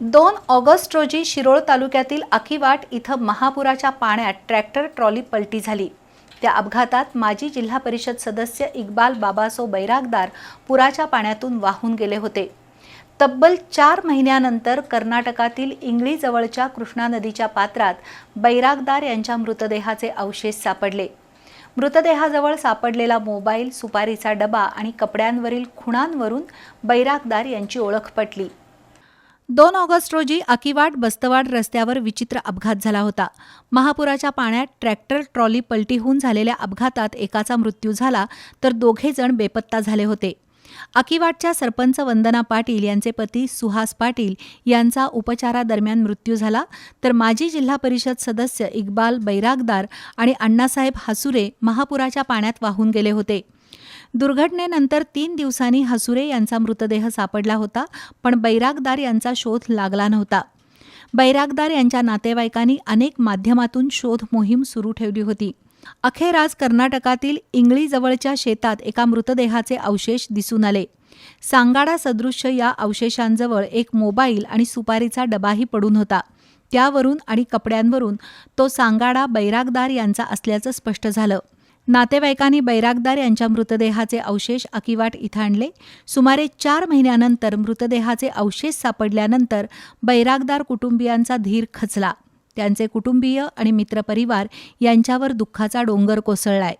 दोन ऑगस्ट रोजी शिरोळ तालुक्यातील अखिवाट इथं महापुराच्या पाण्यात ट्रॅक्टर ट्रॉली पलटी झाली. त्या अपघातात माजी जिल्हा परिषद सदस्य इक्बाल बाबासो बैरागदार पुराच्या पाण्यातून वाहून गेले होते. तब्बल चार महिन्यानंतर कर्नाटकातील इंगळीजवळच्या कृष्णा नदीच्या पात्रात बैरागदार यांच्या मृतदेहाचे अवशेष सापडले. मृतदेहाजवळ सापडलेला मोबाईल सुपारीचा डबा आणि कपड्यांवरील खुणांवरून बैरागदार यांची ओळख पटली. दोन ऑगस्ट रोजी अकिवाड बस्तवाड रस्त्यावर विचित्र अपघात झाला होता. महापुराच्या पाण्यात ट्रॅक्टर ट्रॉली पलटीहून झालेल्या अपघातात एकाचा मृत्यू झाला तर दोघे जण बेपत्ता झाले होते. अकिवाडच्या सरपंच वंदना पाटील यांचे पती सुहास पाटील यांचा उपचारादरम्यान मृत्यू झाला तर माजी जिल्हा परिषद सदस्य इक्बाल बैरागदार आणि अण्णासाहेब हासुरे महापुराच्या पाण्यात वाहून गेले होते. दुर्घटनेनंतर तीन दिवसांनी हसुरे यांचा मृतदेह सापडला होता पण बैरागदार यांचा शोध लागला नव्हता. बैरागदार यांच्या नातेवाईकांनी अनेक माध्यमातून शोध मोहीम सुरू ठेवली होती. अखेर आज कर्नाटकातील इंगळीजवळच्या शेतात एका मृतदेहाचे अवशेष दिसून आले. सांगाडा सदृश्य या अवशेषांजवळ एक मोबाईल आणि सुपारीचा डबाही पडून होता. त्यावरून आणि कपड्यांवरून तो सांगाडा बैरागदार यांचा असल्याचं स्पष्ट झालं. नातेवाईकांनी बैरागदार यांच्या मृतदेहाचे अवशेष अकिवाट इथं आणले. सुमारे चार महिन्यानंतर मृतदेहाचे अवशेष सापडल्यानंतर बैरागदार कुटुंबियांचा धीर खचला. त्यांचे कुटुंबीय आणि मित्रपरिवार यांच्यावर दुःखाचा डोंगर कोसळलाय.